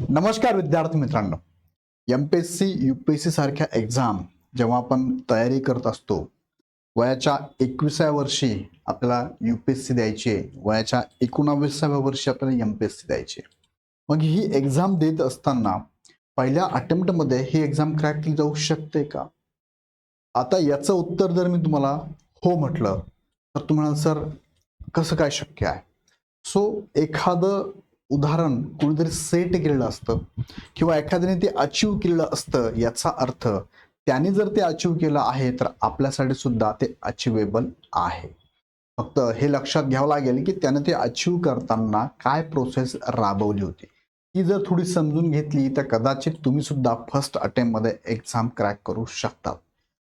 नमस्कार विद्यार्थी मित्रांनो. M P S C U P S C सारख्या एक्झाम जेव्हा आपण तयारी करत असतो वयाच्या एकविसाव्या वर्षी आपल्याला यू पी एस सी द्यायची आहे. वयाच्या एकोणावीसाव्या वर्षी आपल्याला एम पी एस सी द्यायची आहे. मग ही एक्झाम देत असताना पहिल्या अटेम्प्टमध्ये ही एक्झाम क्रॅक केली जाऊ शकते का? आता याचं उत्तर जर मी तुम्हाला हो म्हटलं तर तुम्हाला सर कसं काय शक्य आहे? सो एखादं उदाहरण कोणीतरी सेट केलेलं असतं किंवा एखाद्याने ते अचीव केलेलं असतं याचा अर्थ त्याने जर ते अचीव केलं आहे तर आपल्यासाठी सुद्धा ते अचिवेबल आहे. फक्त हे लक्षात घ्यावं लागेल की त्याने ते अचीव करताना काय प्रोसेस राबवली होती. ती जर थोडी समजून घेतली तर कदाचित तुम्ही सुद्धा फर्स्ट अटेम्प्टमध्ये एक्झाम क्रॅक करू शकतात.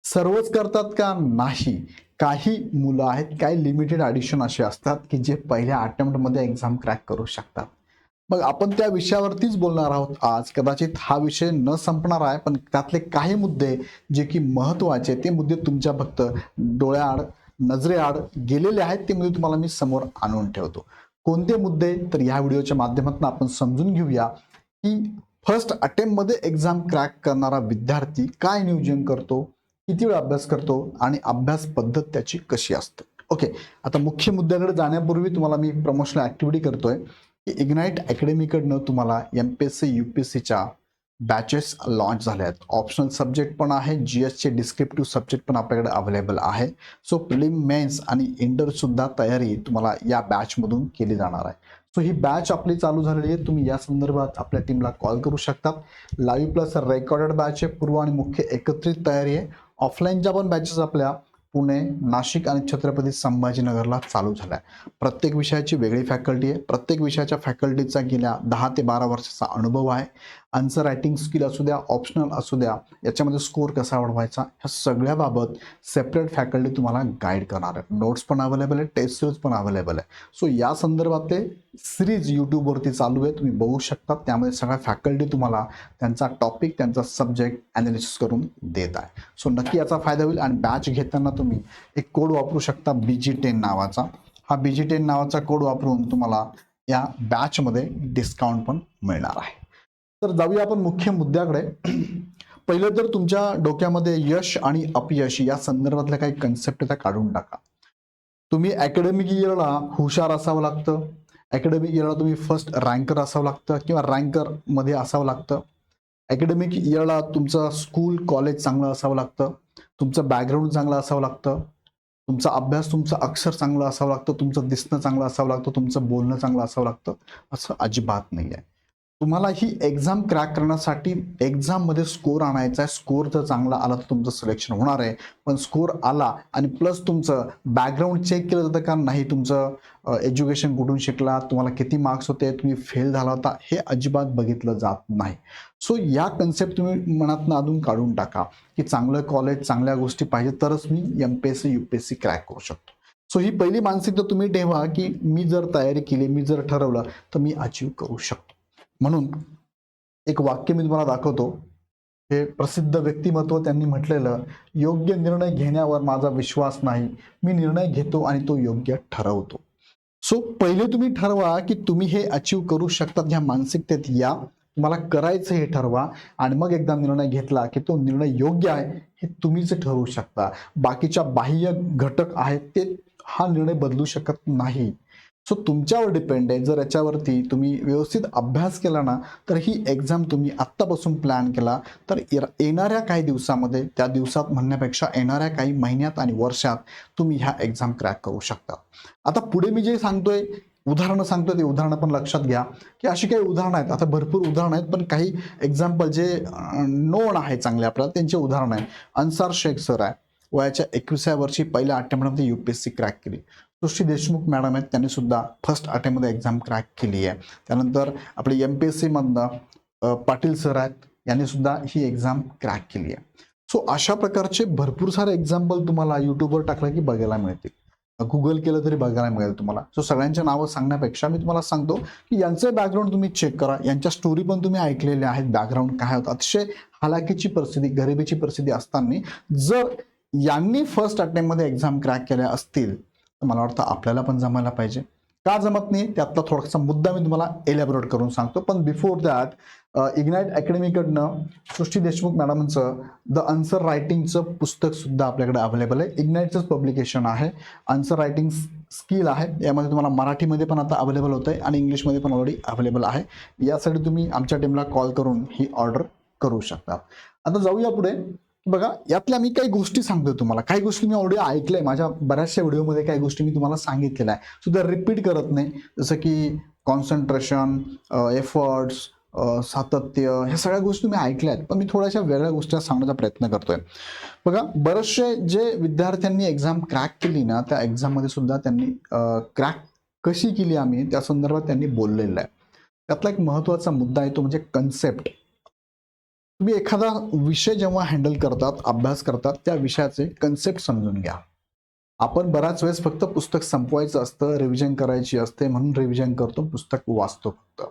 सर्वच करतात का? नाही. काही मुलं आहेत काही लिमिटेड ॲडिशन असे असतात की जे पहिल्या अटेम्प्टमध्ये एक्झाम क्रॅक करू शकतात. मग आपण त्या विषयावरतीच बोलणार आहोत. आज कदाचित हा विषय न संपणार आहे पण त्यातले काही मुद्दे जे की महत्त्वाचे ते मुद्दे तुमच्या फक्त डोळ्याआड नजरेआड गेलेले आहेत ते मुद्दे तुम्हाला मी समोर आणून ठेवतो. कोणते मुद्दे? तर या व्हिडिओच्या माध्यमातून आपण समजून घेऊया की फर्स्ट अटेम्प्टमध्ये एक्झाम क्रॅक करणारा विद्यार्थी काय नियोजन करतो किती वेळ अभ्यास करतो आणि अभ्यास पद्धत त्याची कशी असते. ओके आता मुख्य मुद्द्याकडे जाण्यापूर्वी तुम्हाला मी प्रमोशनल ॲक्टिव्हिटी करतोय. इग्नाईट अकॅडमीकडनं तुम्हाला M P S C U P S सीच्या बॅचेस लॉन्च झाल्या आहेत. ऑप्शनल सब्जेक्ट पण आहे जी एसचे डिस्क्रिप्टिव्ह सब्जेक्ट पण आपल्याकडे अवेलेबल आहे. सो प्रिलिम मेन्स आणि इंटरसुद्धा तयारी तुम्हाला या बॅचमधून केली जाणार आहे. सो ही बॅच आपली चालू झालेली आहे. तुम्ही या संदर्भात आपल्या टीमला कॉल करू शकता लाईव्ह प्लस रेकॉर्डेड बॅच आहे. पूर्व आणि मुख्य एकत्रित तयारी आहे. ऑफलाईनच्या पण बॅचेस आपल्या पुणे नाशिक आणि छत्रपती संभाजीनगरला चालू झाला आहे प्रत्येक विषयाची वेगळी फॅकल्टी आहे. प्रत्येक विषयाच्या फॅकल्टीचा गेल्या दहा ते बारा वर्षाचा अनुभव आहे. आन्सर रायटिंग स्किल असू द्या ऑप्शनल असू द्या याच्यामध्ये स्कोर कसा वाढवायचा ह्या सगळ्याबाबत सेपरेट फॅकल्टी तुम्हाला गाईड करणार आहे नोट्स पण अवेलेबल आहे टेस्ट सिरीज पण अवेलेबल आहे सो या संदर्भातले सिरीज यूट्यूबवरती चालू आहे तुम्ही बघू शकता. त्यामध्ये सगळ्या फॅकल्टी तुम्हाला त्यांचा टॉपिक त्यांचा सब्जेक्ट ॲनालिसिस करून देत आहे. सो नक्की याचा फायदा होईल आणि बॅच घेताना तुम्ही एक कोड वापरू शकता बी जी टेन नावाचा. हा बी जी टेन नावाचा कोड वापरून तुम्हाला या बॅचमध्ये डिस्काउंट पण मिळणार आहे. तर जाऊया आपण मुख्य मुद्द्याकडे. पहिलं तर तुमच्या डोक्यामध्ये यश आणि अपयश या संदर्भातल्या काही कन्सेप्ट त्या काढून टाका. तुम्ही अकॅडमिक इयरला हुशार असावं लागतं. अकॅडमिक इयरला तुम्ही फर्स्ट रँकर असावं लागतं किंवा रँकरमध्ये असावं लागतं. अकॅडमिक इयरला तुमचं स्कूल कॉलेज चांगलं असावं लागतं. तुमचं बॅकग्राऊंड चांगलं असावं लागतं. तुमचा अभ्यास तुमचं अक्षर चांगलं असावं लागतं. तुमचं दिसणं चांगलं असावं लागतं. तुमचं बोलणं चांगलं असावं लागतं. असं अजिबात नाही आहे तुम्हाला ही एक्झाम क्रॅक करण्यासाठी एक्झाममध्ये स्कोर आणायचा आहे. स्कोर जर चांगला आला तर तुमचं सिलेक्शन होणार आहे. पण स्कोर आला आणि प्लस तुमचं बॅकग्राऊंड चेक केलं जातं का? नाही तुमचं एज्युकेशन कुठून शिकला? तुम्हाला किती मार्क्स होते? तुम्ही फेल झाला होता? हे अजिबात बघितलं जात नाही. सो या कन्सेप्ट तुम्ही मनातनं अजून काढून टाका की चांगलं कॉलेज चांगल्या गोष्टी पाहिजे. तरच मी M P S C U P S C crack करू शकतो. सो ही पहिली मानसिकता तुम्ही ठेवा की मी जर तयारी केली मी जर ठरवलं तर मी अचीव करू शकतो. म्हणून एक वाक्य मी तुम्हाला दाखवतो. हे प्रसिद्ध व्यक्तिमत्व त्यांनी म्हटलेलं योग्य निर्णय घेण्यावर माझा विश्वास नाही. मी निर्णय घेतो आणि तो योग्य ठरवतो. सो पहिले तुम्ही ठरवा की तुम्ही हे अचीव करू शकतात ह्या मानसिकतेत या. तुम्हाला करायचं हे ठरवा आणि मग एकदा निर्णय घेतला की तो निर्णय योग्य आहे हे तुम्हीच ठरवू शकता. बाकीच्या बाह्य घटक आहेत ते हा निर्णय बदलू शकत नाही. सो तुमच्यावर डिपेंड आहे. जर याच्यावरती तुम्ही व्यवस्थित अभ्यास केला ना तर ही एक्झाम तुम्ही आत्तापासून प्लॅन केला. तर येणाऱ्या काही दिवसामध्ये त्या दिवसात म्हणण्यापेक्षा येणाऱ्या काही महिन्यात आणि वर्षात तुम्ही ह्या एक्झाम क्रॅक करू शकता. आता पुढे मी जे सांगतोय उदाहरणं सांगतोय ते उदाहरणं पण लक्षात घ्या. की अशी काही उदाहरणं आहेत. आता भरपूर उदाहरणं आहेत पण काही एक्झाम्पल जे नोन आहे चांगले आपल्याला त्यांचे उदाहरणं आहे अन्सार शेख सर आहे. वयाच्या एकविसाव्या वर्षी पहिल्या आठवड्यामध्ये U P S C crack केली. सृष्टी देशमुख मॅडम आहेत त्यांनी सुद्धा फर्स्ट अटेम्पमध्ये एक्झाम क्रॅक केली आहे. त्यानंतर आपले एम पी एस सीमधनं पाटील सर आहेत यांनी सुद्धा ही एक्झाम क्रॅक केली आहे. सो अशा प्रकारचे भरपूर सारे एक्झाम्पल तुम्हाला यूट्यूबवर टाकलं की बघायला मिळतील. गुगल केलं तरी बघायला मिळेल तुम्हाला. सो सगळ्यांच्या नावं सांगण्यापेक्षा मी तुम्हाला सांगतो की यांचं बॅकग्राऊंड तुम्ही चेक करा. यांच्या स्टोरी पण तुम्ही ऐकलेल्या आहेत. बॅकग्राऊंड काय होतं? अतिशय हालाकीची परिस्थिती गरिबीची परिस्थिती असताना जर यांनी फर्स्ट अटेम्प्टमध्ये एक्झाम क्रॅक केल्या असतील तर मला वाटतं आपल्याला पण जमायला पाहिजे. का जमत नाही? त्यातला थोडासा मुद्दा मी तुम्हाला एलॅबोरेट करून सांगतो. पण बिफोर दॅट इग्नाईट अकॅडमीकडनं सृष्टी देशमुख मॅडमचं द आन्सर रायटिंगचं पुस्तक सुद्धा आपल्याकडे अवेलेबल आहे. इग्नाईटचंच पब्लिकेशन आहे. आन्सर रायटिंग स्किल आहे. यामध्ये तुम्हाला मराठीमध्ये पण आता अवेलेबल होतं आहे आणि इंग्लिशमध्ये पण ऑलरेडी अवेलेबल आहे. यासाठी तुम्ही आमच्या टीमला कॉल करून ही ऑर्डर करू शकता. आता जाऊया पुढे. बघा यातल्या मी काही गोष्टी सांगतो तुम्हाला. काही गोष्टी मी ऑलरेडी ऐकल्या. माझ्या बऱ्याचशा व्हिडिओमध्ये काही गोष्टी मी तुम्हाला सांगितलेल्या आहे सुद्धा रिपीट करत नाही. जसं की कॉन्सन्ट्रेशन एफर्ट्स सातत्य ह्या सगळ्या गोष्टी मी ऐकल्या आहेत. पण मी थोड्याशा वेगळ्या गोष्टी सांगण्याचा प्रयत्न करतोय. बघा बरेचसे जे विद्यार्थ्यांनी एक्झाम क्रॅक केली ना त्या एक्झाममध्ये सुद्धा त्यांनी क्रॅक कशी केली आम्ही त्या संदर्भात त्यांनी बोललेलं आहे. त्यातला एक महत्त्वाचा मुद्दा आहे तो म्हणजे कन्सेप्ट तुम्ही एखादा विषय जेव्हा हँडल करतात अभ्यास करतात त्या विषयाचे कन्सेप्ट समजून घ्या. आपण बऱ्याच वेळेस फक्त पुस्तक संपवायचं असतं रिव्हिजन करायची असते म्हणून रिव्हिजन करतो पुस्तक वाचतो फक्त.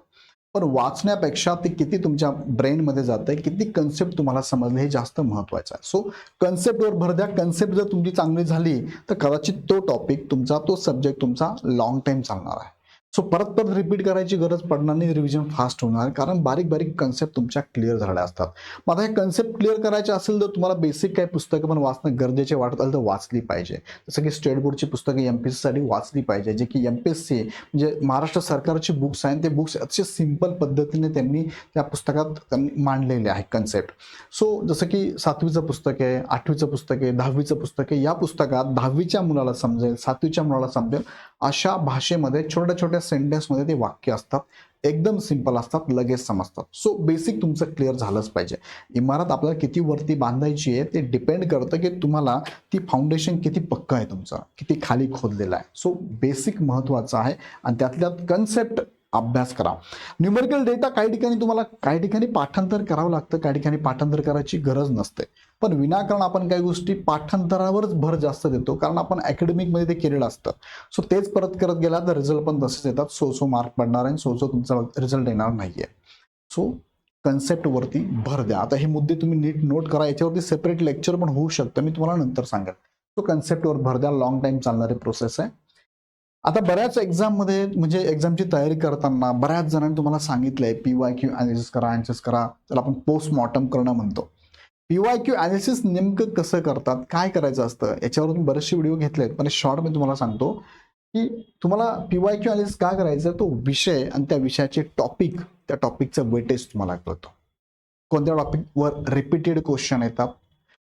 पण वाचण्यापेक्षा ते किती तुमच्या ब्रेनमध्ये जातं किती कन्सेप्ट तुम्हाला समजले हे जास्त महत्त्वाचं आहे. सो कन्सेप्टवर भर द्या. कन्सेप्ट जर तुमची चांगली झाली तर कदाचित तो टॉपिक तुमचा तो सब्जेक्ट तुमचा लॉंग टाईम चालणार आहे. सो परत परत रिपीट करायची गरज पडणार नाही रिव्हिजन फास्ट होणार. कारण बारीक बारीक कन्सेप्ट तुमच्या क्लिअर झाल्या असतात. मग आता हे कन्सेप्ट क्लिअर करायचे असेल तर तुम्हाला बेसिक काही पुस्तकं पण वाचणं गरजेचे वाटत असेल तर वाचली पाहिजे. जसं की स्टेट बोर्डची पुस्तकं एम पी सीसाठी वाचली पाहिजे जे की एम पी एस सी म्हणजे महाराष्ट्र सरकारची बुक्स आहेत ते बुक्स अतिशय सिंपल पद्धतीने त्यांनी त्या पुस्तकात त्यांनी मांडलेले आहे कन्सेप्ट सो जसं की सातवीचं पुस्तक आहे आठवीचं पुस्तक आहे दहावीचं पुस्तक आहे या पुस्तकात दहावीच्या मुलाला समजेल सातवीच्या मुलाला समजेल अशा भाषेमध्ये छोट्या छोट्या सेंटेन्समध्ये ते वाक्य असतात. एकदम सिंपल असतात लगेच समजतात. सो बेसिक तुमचं क्लिअर झालंच पाहिजे. इमारत आपल्याला किती वरती बांधायची आहे ते डिपेंड करतं की तुम्हाला ती फाउंडेशन किती पक्क आहे तुमचं. किती खाली खोदलेलं आहे. सो बेसिक महत्त्वाचं आहे. आणि त्यातल्यात कन्सेप्ट अभ्यास करा. न्यूमेरिकल डेटा काही ठिकाणी तुम्हाला काही ठिकाणी पाठांतर करावं लागतं काही ठिकाणी पाठांतर करायची गरज नसते. पण विनाकारण आपण काही गोष्टी पाठांतरावरच भर जास्त देतो कारण आपण अकॅडमिकमध्ये ते केलेलं असतं. सो तेच परत करत गेला तर रिझल्ट पण तसेच येतात. सो सो मार्क पडणार आहे सो सो तुमचा रिझल्ट येणार नाही आहे सो कन्सेप्टवरती भर द्या. आता हे मुद्दे तुम्ही नीट नोट करा. याच्यावरती सेपरेट लेक्चर पण होऊ शकतं. मी तुम्हाला नंतर सांगेल सो कन्सेप्टवर भर द्या. लॉंग टाईम चालणारी प्रोसेस आहे. आता बऱ्याच एक्झाममध्ये म्हणजे एक्झामची तयारी करताना बऱ्याच जणांनी तुम्हाला सांगितलंय पी वाय क्यू अनालिसिस करा अनालिसिस करा त्याला आपण पोस्टमॉर्टम करणं म्हणतो. पी वाय क्यू अनालिसिस नेमकं कसं करतात काय करायचं असतं याच्यावर तुम्ही बरेचसे व्हिडिओ घेतले आहेत पण शॉर्ट मी तुम्हाला सांगतो की तुम्हाला पी वाय क्यू अनालिसिस का करायचं तो विषय आणि त्या विषयाचे टॉपिक त्या टॉपिकचं वेटेज तुम्हाला कळतो. कोणत्या टॉपिकवर रिपीटेड क्वेश्चन येतात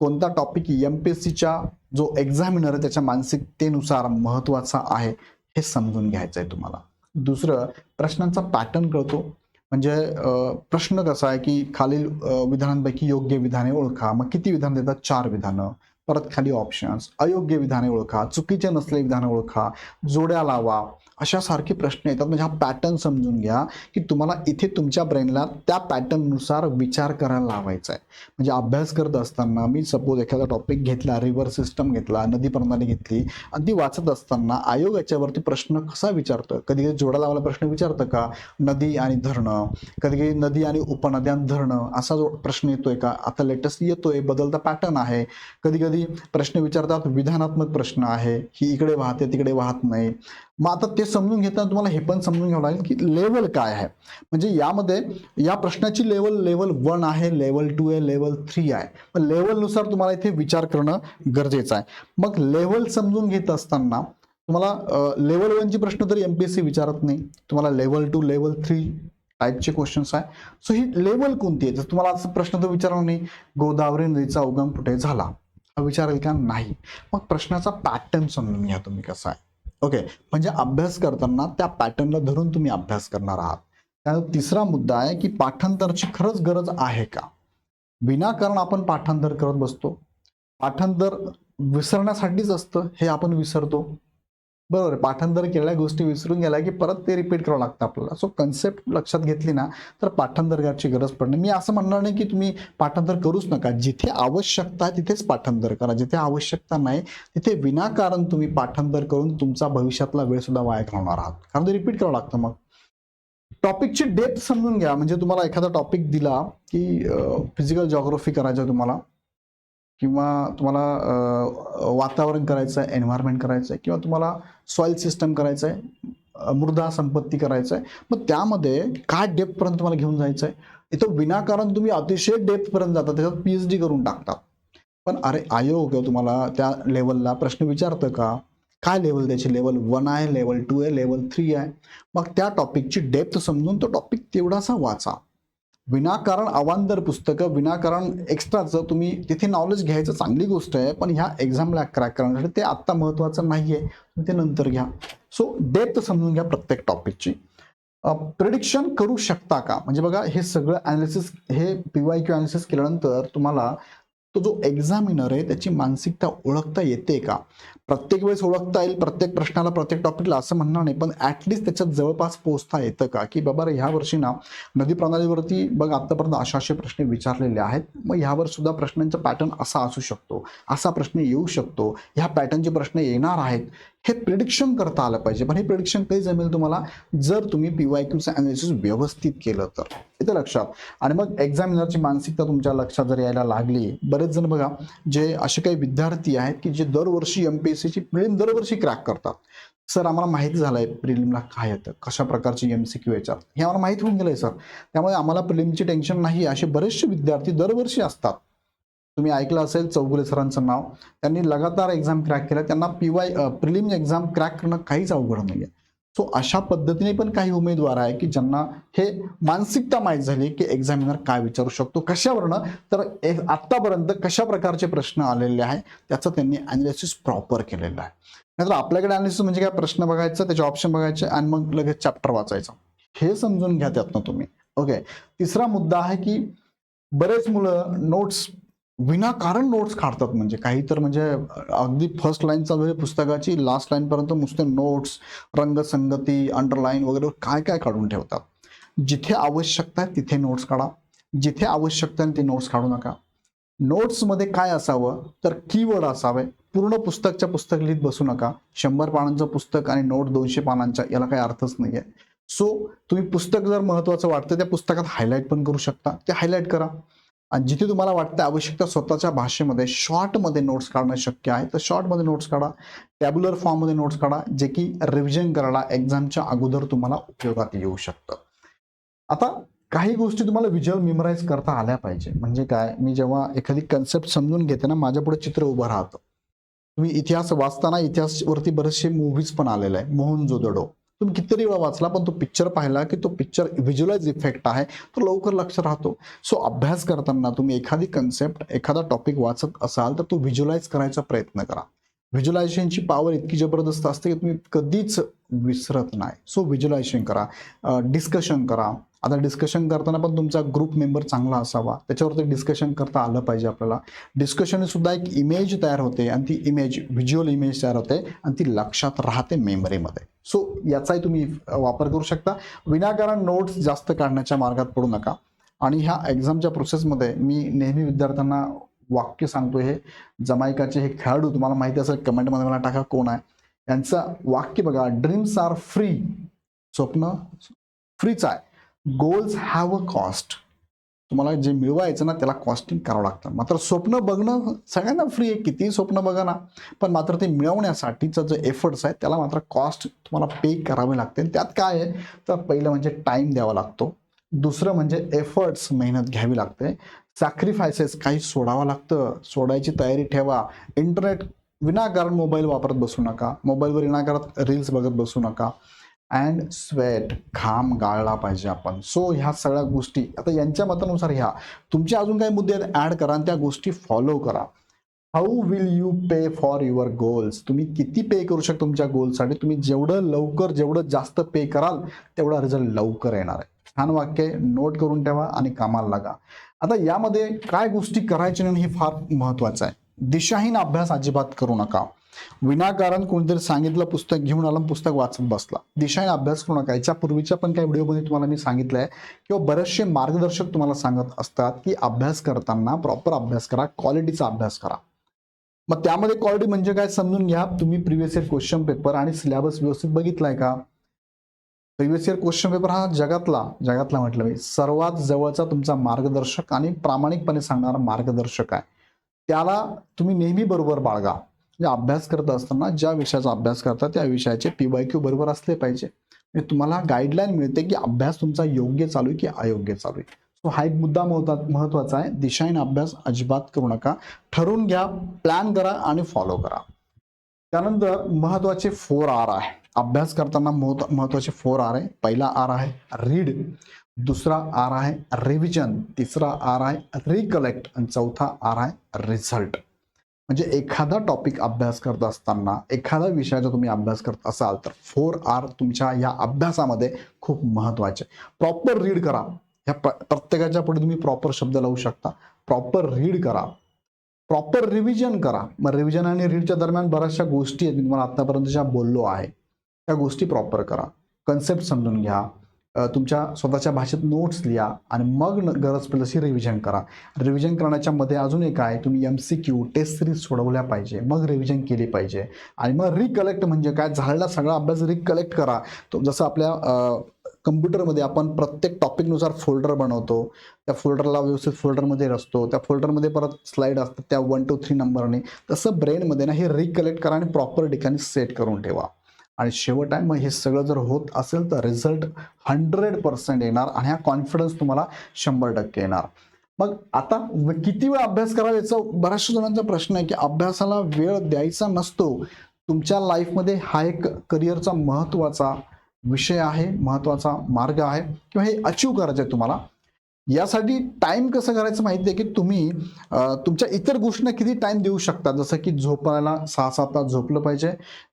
कोणता टॉपिक एम पी एस सीच्या जो एक्झामिनर आहे त्याच्या मानसिकतेनुसार महत्त्वाचा आहे हे समजून घ्यायचं आहे तुम्हाला. दुसरं प्रश्नांचा पॅटर्न कळतो. म्हणजे प्रश्न कसा आहे की खालील विधानांपैकी योग्य विधाने ओळखा. मग किती विधान देतात? चार विधानं. परत खाली ऑप्शन्स अयोग्य विधाने ओळखा. चुकीचे नसले विधानं ओळखा. जोड्या लावा. अशा सारखे प्रश्न येतात. म्हणजे हा पॅटर्न समजून घ्या की तुम्हाला इथे तुमच्या ब्रेनला त्या पॅटर्ननुसार विचार करायला लावायचा आहे म्हणजे अभ्यास करत असताना मी सपोज एखादा टॉपिक घेतला रिव्हर सिस्टम घेतला नदी प्रणाली घेतली आणि ती वाचत असताना आयोग याच्यावरती प्रश्न कसा विचारतं कधी कधी जोडा लावायला प्रश्न विचारतं का? नदी आणि धरणं. कधी कधी नदी आणि उपनद्यां धरणं असा जो प्रश्न येतोय का? आता लेटेस्ट येतोय बदलता पॅटर्न आहे. कधी कधी प्रश्न विचारतात विधानात्मक प्रश्न आहे. ही इकडे वाहते तिकडे वाहत नाही. मग आता ते समजून घेताना तुम्हाला हे पण समजून घ्यावं लागेल की लेवल काय आहे. म्हणजे यामध्ये या प्रश्नाची लेवल लेवल वन आहे लेवल टू आहे लेवल थ्री आहे. मग लेवलनुसार तुम्हाला इथे विचार करणं गरजेचं आहे. मग लेवल समजून घेत असताना तुम्हाला लेवल वनची प्रश्न तरी एम पी एस सी विचारत नाही. तुम्हाला लेवल टू लेवल थ्री टाईपचे क्वेश्चन्स आहे. सो ही लेवल कोणती आहे? जर तुम्हाला असं प्रश्न तर विचारणार नाही गोदावरी नदीचा उगम कुठे झाला? हा विचारेल का? नाही. मग प्रश्नाचा पॅटर्न समजून घ्या तुम्ही कसा आहे. ओके म्हणजे अभ्यास करताना त्या पॅटर्नला धरून तुम्ही अभ्यास करणार आहात. त्यानंतर तिसरा मुद्दा आहे की पाठांतरची खरंच गरज आहे का? विनाकारण आपण पाठांतर करत बसतो. पाठांतर विसरण्यासाठीच असतं हे आपण विसरतो. बरोबर पाठांतर केलेल्या गोष्टी विसरून गेल्या की परत ते रिपीट करावं लागतं आपल्याला. सो कन्सेप्ट लक्षात घेतली ना तर पाठांतर गरज पडणे मी असं म्हणणार नाही की तुम्ही पाठांतर करूच नका. जिथे आवश्यकता आहे तिथेच पाठांतर करा. जिथे आवश्यकता नाही तिथे विनाकारण तुम्ही पाठांतर करून तुमचा भविष्यातला वेळ सुद्धा वाया घालवणार आहात. कारण ते रिपीट करावं लागतं मग. टॉपिकची डेप्थ समजून घ्या. म्हणजे तुम्हाला एखादा टॉपिक दिला की फिजिकल जॉग्रफी करायचं तुम्हाला. किंवा तुम्हाला वातावरण करायचं आहे एन्व्हायरमेंट करायचं आहे किंवा तुम्हाला सॉईल सिस्टम करायचं आहे मृदा संपत्ती करायचं आहे मग त्यामध्ये काय डेपपर्यंत तुम्हाला घेऊन जायचं आहे इथं विनाकारण तुम्ही अतिशय डेपपर्यंत जाता त्याच्यात पी एच डी करून टाकता. पण अरे आयोग तुम्हाला त्या लेवलला प्रश्न विचारतं का? काय लेवल त्याची लेवल वन आहे लेवल टू आहे लेवल थ्री आहे. मग त्या टॉपिकची डेप्थ समजून तो टॉपिक तेवढासा वाचा. विनाकारण अवांतर पुस्तकं विनाकारण एक्स्ट्राचं तुम्ही तिथे नॉलेज घ्यायचं चांगली गोष्ट आहे पण ह्या एक्झामला क्रॅक करण्यासाठी ते आत्ता महत्त्वाचं नाही आहे ते नंतर घ्या. सो डेप्थ समजून घ्या प्रत्येक टॉपिकची प्रिडिक्शन करू शकता का? म्हणजे बघा हे सगळं अनालिसिस हे पी वाय क्यू अनालिसिस केल्यानंतर तुम्हाला तो जो एक्झामिनर आहे त्याची मानसिकता ओळखता येते का? प्रत्येक वेळेस ओळखता येईल प्रत्येक प्रश्नाला प्रत्येक टॉपिकला असं म्हणणार नाही पण ॲटलिस्ट त्याच्यात जवळपास पोचता येतं का? की बाबा रे ह्या वर्षी ना नदी प्रणालीवरती बघ आत्तापर्यंत अशा असे प्रश्न विचारलेले आहेत. मग ह्यावर सुद्धा प्रश्नांचा पॅटर्न असा असू शकतो असा प्रश्न येऊ शकतो. ह्या पॅटर्नचे प्रश्न येणार आहेत. हे प्रिडिक्शन करता आलं पाहिजे. पण हे प्रिडिक्शन कधी जमेल तुम्हाला? जर तुम्ही पी वाय क्यूचं अनालिसिस व्यवस्थित केलं तर. इथं लक्षात. आणि मग एक्झामिनरची मानसिकता तुमच्या लक्षात जर यायला लागली बरेच जण बघा जे असे काही विद्यार्थी आहेत की जे दरवर्षी एम पी एस सीची प्रिलिम दरवर्षी क्रॅक करतात. सर आम्हाला माहिती झालं आहे प्रिलिमला काय येतं कशा प्रकारची एम सी क्यू याच्यात हे आम्हाला माहीत होऊन गेलं आहे सर. त्यामुळे आम्हाला प्रिलिमची टेन्शन नाही असे बरेचसे विद्यार्थी दरवर्षी असतात. तुम्ही ऐकलं असेल चौगुले सरांचं नाव. त्यांनी लगातार एक्झाम क्रॅक केल्या त्यांना P Y prelim exam crack करणं काहीच अवघड नाही आहे सो अशा पद्धतीने पण काही उमेदवार आहे की ज्यांना हे मानसिकता माहीत झाली की एक्झामिनर काय विचारू शकतो कशावरनं? तर एक आत्तापर्यंत कशा प्रकारचे प्रश्न आलेले आहे त्याचं त्यांनी अनालिसिस प्रॉपर केलेलं आहे. नाहीतर आपल्याकडे अनालिसिस म्हणजे काय? प्रश्न बघायचा त्याचे ऑप्शन बघायचे आणि मग लगेच चॅप्टर वाचायचं. हे समजून घ्या त्यातनं तुम्ही. ओके तिसरा मुद्दा आहे की बरेच मुलं नोट्स विनाकारण नोट्स काढतात म्हणजे. काही तर म्हणजे अगदी फर्स्ट लाईन चालू आहे पुस्तकाची लास्ट लाईनपर्यंत नुसते नोट्स रंगसंगती अंडरलाईन वगैरे काय काय काढून ठेवतात. जिथे आवश्यकता आहे तिथे नोट्स काढा. जिथे आवश्यकता आहे ते नोट्स काढू नका. नोट्समध्ये काय असावं? तर कीवर्ड असावे. पूर्ण पुस्तकच्या पुस्तक लिहित बसू नका. शंभर पानांचं पुस्तक आणि नोट दोनशे पानांच्या याला काही अर्थच नाही आहे सो तुम्ही पुस्तक जर महत्त्वाचं वाटतं त्या पुस्तकात हायलाईट पण करू शकता. ते हायलाईट करा. जिथे तुम्हाला वाटतं आवश्यकता स्वतःच्या भाषेमध्ये शॉर्टमध्ये नोट्स काढणं शक्य आहे तर शॉर्टमध्ये नोट्स काढा टॅब्युलर फॉर्ममध्ये नोट्स काढा जे की रिव्हिजन करायला एक्झामच्या अगोदर तुम्हाला उपयोगात येऊ शकतं. आता काही गोष्टी तुम्हाला विज्युअल मेमराईज करता आल्या पाहिजे. म्हणजे काय? मी जेव्हा एखादी कन्सेप्ट समजून घेते ना माझ्या पुढे चित्र उभं राहतं. तुम्ही इतिहास वाचताना इतिहासवरती बरेचसे मूव्हीज पण आलेले आहे मोहन जोदडो. तुम्ही कितीतरी वेळा वाचला पण तो पिक्चर पाहिला की तो पिक्चर व्हिज्युअलाइज इफेक्ट आहे तो लवकर लक्ष राहतो. सो अभ्यास करताना तुम्ही एखादी कन्सेप्ट एखादा टॉपिक वाचत असाल तर तो व्हिज्युअलाइज करायचा प्रयत्न करा. व्हिज्युलायझेशनची पॉवर इतकी जबरदस्त असते की तुम्ही कधीच विसरत नाही. सो व्हिज्युलायझेशन करा. डिस्कशन करा. आता डिस्कशन करताना पण तुमचा ग्रुप मेंबर चांगला असावा. त्याच्यावरती डिस्कशन करता आलं पाहिजे आपल्याला. डिस्कशनसुद्धा एक इमेज तयार होते आणि ती इमेज व्हिज्युअल इमेज तयार होते आणि ती लक्षात राहते मेमरीमध्ये सो याचाही तुम्ही वापर करू शकता. विनाकारण नोट्स जास्त काढण्याच्या मार्गात पडू नका. आणि ह्या एक्झामच्या प्रोसेसमध्ये मी नेहमी विद्यार्थ्यांना वाक्य सांगतो हे. जमायकाचे हे खेळाडू तुम्हाला माहिती असेल कमेंटमध्ये मला टाका कोण आहे. यांचं वाक्य बघा ड्रीम्स आर फ्री स्वप्न फ्रीच आहे. गोल्स हॅव अ कॉस्ट तुम्हाला जे मिळवायचं ना त्याला कॉस्टिंग करावं लागतं. मात्र स्वप्न बघणं सगळ्यांना फ्री आहे. कितीही स्वप्न बघा ना पण मात्र ते मिळवण्यासाठीचा जो एफर्ट्स आहे त्याला मात्र कॉस्ट तुम्हाला पे करावे लागते. आणि त्यात काय आहे? तर पहिलं म्हणजे टाईम द्यावा लागतो. दुसरं म्हणजे एफर्ट्स मेहनत घ्यावी लागते. सॅक्रिफायसेस काही सोडावं लागतं. सोडायची तयारी ठेवा. इंटरनेट विनाकारण मोबाईल वापरत बसू नका. मोबाईलवर विनाकारण रील्स बघत बसू नका. अँड स्वेट घाम गाळला पाहिजे आपण. सो ह्या सगळ्या गोष्टी आता यांच्या मतानुसार ह्या. तुमचे अजून काही मुद्दे ॲड करा आणि त्या गोष्टी फॉलो करा. How will you pay for your goals तुम्ही किती पे करू शकता तुमच्या गोल्ससाठी तुम्ही जेवढं लवकर जेवढं जास्त पे कराल तेवढा रिझल्ट लवकर येणार आहे. छान वाक्य नोट करून ठेवा आणि कामाला लागा. आता यामध्ये काय गोष्टी करायच्या नाही हे फार महत्वाचं आहे. दिशाहीन अभ्यास अजिबात करू नका. विनाकारण कोणीतरी सांगितलं पुस्तक घेऊन आलं पुस्तक वाचत बसला. दिशाहीन अभ्यास करू नका. याच्या पूर्वीच्या पण काही व्हिडिओमध्ये तुम्हाला मी सांगितलं आहे किंवा बरेचसे मार्गदर्शक तुम्हाला सांगत असतात की अभ्यास करताना प्रॉपर अभ्यास करा क्वालिटीचा अभ्यास करा. मग त्यामध्ये क्वालिटी म्हणजे काय समजून घ्या. तुम्ही प्रिव्हियस इयर क्वेश्चन पेपर आणि सिलेबस व्यवस्थित बघितलाय का? प्रिव्हियस इयर क्वेश्चन पेपर हा जगातला जगातला म्हटलं मी सर्वात जवळचा तुमचा मार्गदर्शक आणि प्रामाणिकपणे सांगणारा मार्गदर्शक आहे. त्याला तुम्ही नेहमी बरोबर बाळगा. म्हणजे अभ्यास करत असताना ज्या विषयाचा अभ्यास करता त्या विषयाचे पी वाय क्यू बरोबर असले पाहिजे. म्हणजे तुम्हाला गाईडलाईन मिळते की अभ्यास तुमचा योग्य चालू आहे की अयोग्य चालू आहे. सो हा एक मुद्दा महत्त्वाचा आहे. दिशाहीन अभ्यास अजिबात करू नका. ठरवून घ्या प्लॅन करा आणि फॉलो करा. त्यानंतर महत्त्वाचे फोर आर आहे. अभ्यास करताना महत्त्वाचे फोर आर आहे. पहिला आर आहे रीड दुसरा आर आहे रिव्हिजन तिसरा आर आहे रिकलेक्ट आणि चौथा आर आहे रिझल्ट म्हणजे एखादा टॉपिक अभ्यास करत असताना एखादा विषयाचा तुम्ही अभ्यास करत असाल तर फोर आर तुमच्या या अभ्यासामध्ये खूप महत्त्वाचे. प्रॉपर रीड करा. ह्या प्रत्येकाच्या पुढे तुम्ही प्रॉपर शब्द लावू शकता. प्रॉपर रीड करा. प्रॉपर रिव्हिजन करा. मग रिव्हिजन आणि रीडच्या दरम्यान बऱ्याचशा गोष्टी आहेत. मी तुम्हाला आतापर्यंत ज्या बोललो आहे. त्या गोष्टी प्रॉपर करा. कन्सेप्ट समजून घ्या. तुमच्या स्वतःच्या भाषेत नोट्स लिहा आणि मग गरज पडेल अशी रिव्हिजन करा. रिव्हिजन करण्याच्या मध्ये अजून एक आहे तुम्ही M C Q test series सोडवल्या पाहिजे मग रिव्हिजन केली पाहिजे. आणि मग रिकलेक्ट म्हणजे काय? झालेला सगळा अभ्यास रिकलेक्ट करा. तो जसं आपल्या कम्प्युटरमध्ये आपण प्रत्येक टॉपिकनुसार फोल्डर बनवतो. त्या फोल्डरला व्यवस्थित फोल्डरमध्ये असतो त्या फोल्डरमध्ये परत स्लाईड असतात त्या वन टू थ्री नंबरने तसं ब्रेनमध्ये ना हे रिकलेक्ट करा आणि प्रॉपर ठिकाणी सेट करून ठेवा. आणि शेवट आहे मग हे सगळं जर होत असेल तर रिझल्ट हंड्रेड पर्सेंट येणार आणि हा कॉन्फिडन्स तुम्हाला शंभर टक्के येणार. मग आता किती वेळ अभ्यास करावा याचा बऱ्याचशा जणांचा प्रश्न आहे की अभ्यासाला वेळ द्यायचा नसतो. तुमच्या लाईफमध्ये हा एक करिअरचा महत्त्वाचा विषय आहे महत्त्वाचा मार्ग आहे किंवा हे अचीव करायचं आहे तुम्हाला. यासाठी टाइम कसं करायचं माहिती आहे की तुम्ही तुमच्या इतर गोष्टींना किती टाइम देऊ शकता? जसं की झोपायला सहा सात तास झोपलं पाहिजे.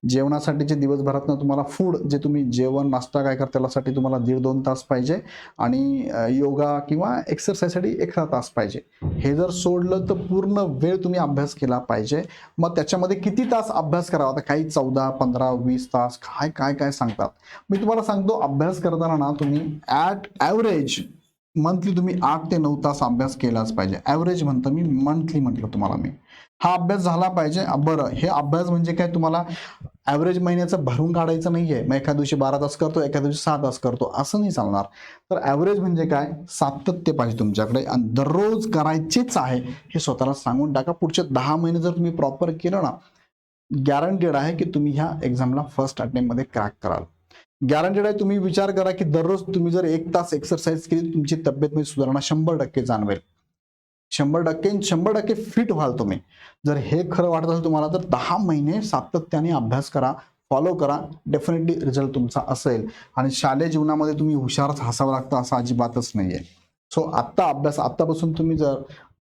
जेवणासाठी जे दिवसभरातनं तुम्हाला फूड जे तुम्ही जेवण नाश्ता काय करता त्यासाठी तुम्हाला दीड दोन तास पाहिजे. आणि योगा किंवा एक्सरसाइजसाठी एक तास पाहिजे. हे जर सोडलं तर पूर्ण वेळ तुम्ही अभ्यास केला पाहिजे. मग त्याच्यामध्ये किती तास अभ्यास करावा? आता काही चौदा पंधरा वीस तास काय काय काय सांगतात? मी तुम्हाला सांगतो अभ्यास करताना ना तुम्ही ॲट ॲव्हरेज मंथली तुम्ही आठ ते नऊ तास अभ्यास केलाच पाहिजे. ॲव्हरेज म्हणतो मी मंथली म्हटलं तुम्हाला मी. हा अभ्यास झाला पाहिजे. बरं. हे अभ्यास म्हणजे काय? तुम्हाला ॲव्हरेज महिन्याचं भरून काढायचं नाही आहे मग एका दिवशी बारा तास करतो एका दिवशी सहा तास करतो. असं नाही चालणार. तर ॲव्हरेज म्हणजे काय? सातत्य पाहिजे तुमच्याकडे. आणि दररोज करायचेच आहे हे स्वतःला सांगून टाका. पुढचे दहा महिने जर तुम्ही प्रॉपर केलं ना गॅरंटेड आहे की तुम्ही ह्या एक्झामला फर्स्ट अटेम्प्टमध्ये क्रॅक कराल. गॅरंटेड आहे तुम्ही विचार करा की दररोज तुम्ही जर एक तास एक्सरसाइज केली तुमची तब्येतमध्ये म्हणजे सुधारणा शंभर टक्के जाणवेल. शंभर टक्के शंभर टक्के फिट व्हाल तुम्ही. जर हे खरं वाटत असेल तुम्हाला तर दहा महिने सातत्याने अभ्यास करा फॉलो करा डेफिनेटली रिझल्ट तुमचा असेल. आणि शालेय जीवनामध्ये तुम्ही हुशारच हसावं लागतं असं अजिबातच नाही आहे सो आत्ता अभ्यास आत्तापासून तुम्ही जर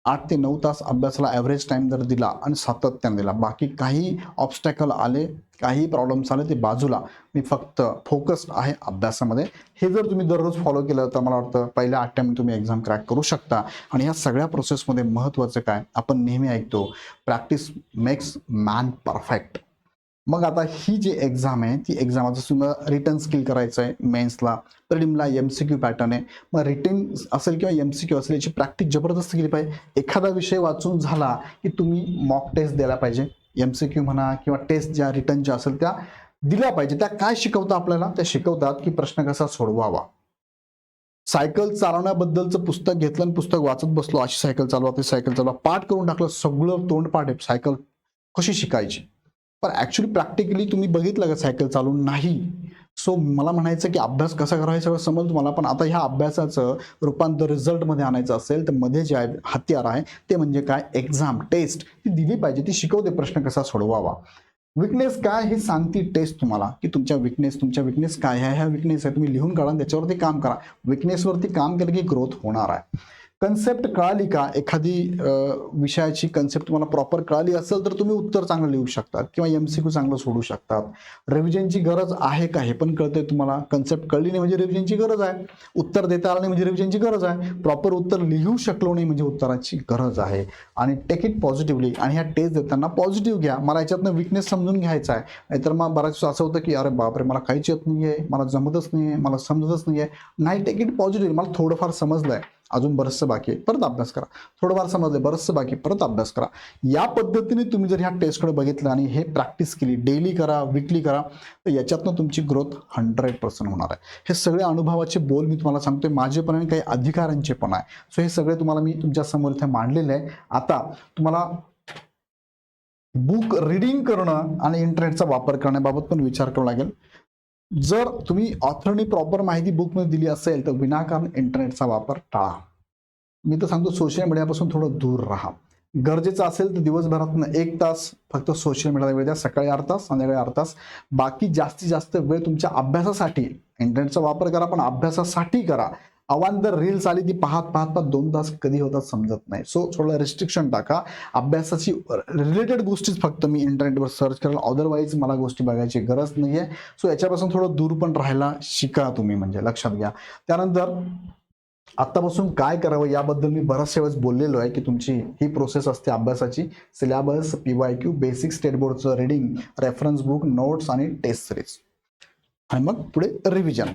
आठ ते नऊ तास अभ्यासाला ॲव्हरेज टाईम जर दिला आणि सातत्याने दिला. बाकी काही ऑब्स्टॅकल आले काही प्रॉब्लेम्स आले ते बाजूला. मी फक्त फोकस्ड आहे अभ्यासामध्ये. हे जर तुम्ही दररोज फॉलो केलं तर मला वाटतं पहिल्या अटेम्प्ट तुम्ही एक्झाम क्रॅक करू शकता. आणि ह्या सगळ्या प्रोसेसमध्ये महत्त्वाचं काय? आपण नेहमी ऐकतो प्रॅक्टिस मेक्स मॅन परफेक्ट मग आता ही जी एक्झाम आहे ती एक्झाम आता तुम्हाला रिटर्न स्किल करायचं आहे मेन्सला प्रिलिमला एम सी क्यू पॅटर्न आहे. मग रिटर्न असेल किंवा एम सी क्यू असेल याची प्रॅक्टिस जबरदस्त केली पाहिजे. एखादा विषय वाचून झाला की तुम्ही मॉक टेस्ट द्यायला पाहिजे. एम सी क्यू म्हणा किंवा टेस्ट ज्या रिटर्न ज्या असेल त्या दिल्या पाहिजे. त्या काय शिकवतात आपल्याला? त्या शिकवतात की प्रश्न कसा सोडवावा. सायकल चालवण्याबद्दलचं पुस्तक घेतलं आणि पुस्तक वाचत बसलो अशी सायकल चालवा ते सायकल चालवा. पाठ करून टाकलं सगळं तोंड पाठ आहे. सायकल कशी शिकायची? पण ॲक्च्युली प्रॅक्टिकली तुम्ही बघितलं का सायकल चालवून नाही. सो मला म्हणायचं की अभ्यास कसा करावा हे सगळं समजलं तुम्हाला पण आता ह्या अभ्यासाचं रूपांतर रिझल्टमध्ये आणायचं असेल तर मध्ये जे आहे हत्यार आहे ते म्हणजे काय? एक्झाम टेस्ट ती दिली पाहिजे ती शिकवते प्रश्न कसा सोडवावा. विकनेस काय हे सांगते टेस्ट तुम्हाला की तुमच्या विकनेस तुमच्या विकनेस काय आहे? ह्या विकनेस आहे तुम्ही लिहून काढा त्याच्यावरती काम करा. विकनेसवरती काम केलं की ग्रोथ होणार आहे. कन्सेप्ट कळाली का? एखादी विषयाची कन्सेप्ट तुम्हाला प्रॉपर कळाली असेल तर तुम्ही उत्तर चांगलं लिहू शकतात किंवा एम सी क्यू चांगलं सोडू शकतात. रिव्हिजनची गरज आहे का हे पण कळतंय तुम्हाला. कन्सेप्ट कळली नाही म्हणजे रिव्हिजनची गरज आहे. उत्तर देता आलं नाही म्हणजे रिव्हिजनची गरज आहे. प्रॉपर उत्तर लिहू शकलो नाही म्हणजे उत्तराची गरज आहे. आणि टेक इट पॉझिटिव्हली आणि ह्या टेस्ट देताना पॉझिटिव्ह घ्या. मला याच्यातनं विकनेस समजून घ्यायचा आहे. नाहीतर मग बऱ्याच वेळेस असं होतं की अरे बापरे मला काहीच येत नाही आहे मला जमतच नाही आहे मला समजतच नाही आहे नाही टेक इट पॉझिटिव्ह मला थोडंफार समजलं आहे अजून बरंचसं बाकी आहे. परत अभ्यास करा. थोडंफार समजलं बरंचसं बाकी परत अभ्यास करा. या पद्धतीने तुम्ही जर ह्या टेस्टकडे बघितलं आणि हे प्रॅक्टिस केली डेली करा विकली करा तर याच्यातनं तुमची ग्रोथ हंड्रेड पर्सेंट होणार आहे. हे सगळे अनुभवाचे बोल मी तुम्हाला सांगतोय. माझे पण आणि काही अधिकाऱ्यांचे पण आहे. सो हे सगळे तुम्हाला मी तुमच्यासमोर इथे मांडलेले आहे. आता तुम्हाला बुक रिडिंग करणं आणि इंटरनेटचा वापर करण्याबाबत पण विचार करावा लागेल. जर तुम्ही ऑथरनी प्रॉपर माहिती बुकमध्ये दिली असेल तर विनाकारण इंटरनेटचा वापर टाळा. मी तर सांगतो सोशल मीडियापासून थोडं दूर राहा. गरजेचं असेल तर दिवसभरातून एक तास फक्त सोशल मीडियाला वेळ द्या. सकाळी आठ तास संध्याकाळी अर्धा तास. बाकी जास्तीत जास्त वेळ तुमच्या अभ्यासासाठी इंटरनेटचा वापर करा पण अभ्यासासाठी करा. अवांतर रील्स आली ती पाहत पाहत पाहत दोन तास कधी होतात समजत नाही. सो थोडं रिस्ट्रिक्शन टाका. अभ्यासाची रिलेटेड गोष्टीच फक्त मी इंटरनेटवर सर्च करेल. अदरवाईज मला गोष्टी बघायची गरज नाही आहे सो याच्यापासून थोडं दूर पण राहायला शिका तुम्ही म्हणजे लक्षात घ्या. त्यानंतर आत्तापासून काय करावं याबद्दल मी बऱ्याचशा वेळेस बोललेलो आहे की तुमची ही प्रोसेस असते अभ्यासाची. Syllabus P Y Q basic state बोर्डचं reading reference book notes आणि टेस्ट सिरीज आणि मग पुढे रिव्हिजन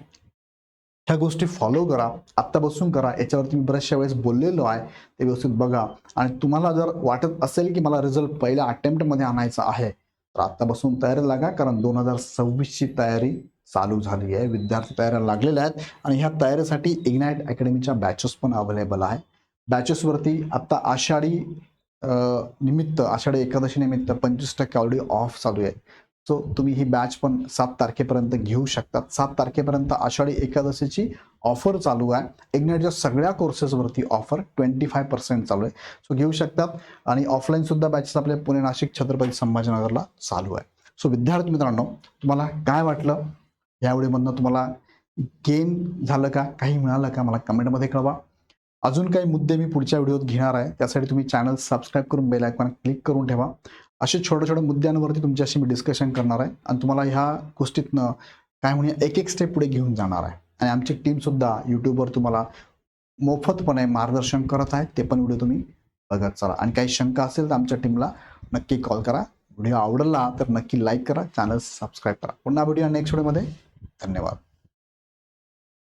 ह्या गोष्टी फॉलो करा. आत्तापासून करा. याच्यावरती मी बऱ्याचशा वेळेस बोललेलो आहे. ते व्यवस्थित बघा. आणि तुम्हाला जर वाटत असेल की मला रिझल्ट पहिल्या अटेम्प्टमध्ये आणायचा आहे तर आत्तापासून तयारी लागा कारण दोन हजार सव्वीसची तयारी चालू झाली आहे. विद्यार्थी तयाऱ्या लागलेल्या आहेत. आणि ह्या तयारीसाठी इग्नाईट अकॅडमीच्या बॅचेस पण अवेलेबल आहे. बॅचेसवरती आत्ता आषाढी निमित्त आषाढी एकादशी निमित्त पंचवीस टक्के ऑलरेडी ऑफ चालू आहे. सो तुम्ही ही बॅच पण सात तारखेपर्यंत घेऊ शकतात. सात तारखेपर्यंत आषाढी एकादशीची ऑफर चालू आहे. इग्नेटच्या सगळ्या कोर्सेसवरती ऑफर ट्वेंटी फाय पर्सेंट चालू आहे. सो घेऊ शकतात. आणि ऑफलाईन सुद्धा बॅचेस आपल्या पुणे नाशिक छत्रपती संभाजीनगरला चालू आहे. सो विद्यार्थी मित्रांनो तुम्हाला काय वाटलं? या व्हिडिओमधनं तुम्हाला गेन झालं का? काही मिळालं का? मला कमेंटमध्ये कळवा. अजून काही मुद्दे मी पुढच्या व्हिडिओत घेणार आहे. त्यासाठी तुम्ही चॅनल सबस्क्राईब करून बेल आयकॉन क्लिक करून ठेवा. असे छोट्या छोट्या मुद्द्यांवरती तुमच्याशी मी डिस्कशन करणार आहे. आणि तुम्हाला ह्या गोष्टीतनं काय म्हणूया एक एक स्टेप पुढे घेऊन जाणार आहे. आणि आमची टीमसुद्धा यूट्यूबवर तुम्हाला मोफतपणे मार्गदर्शन करत आहे. ते पण व्हिडिओ तुम्ही बघत चला. आणि काही शंका असेल तर आमच्या टीमला नक्की कॉल करा. व्हिडिओ आवडला तर नक्की लाईक करा. चॅनल सबस्क्राईब करा. पुन्हा व्हिडिओ नेक्स्ट व्हिडिओमध्ये धन्यवाद.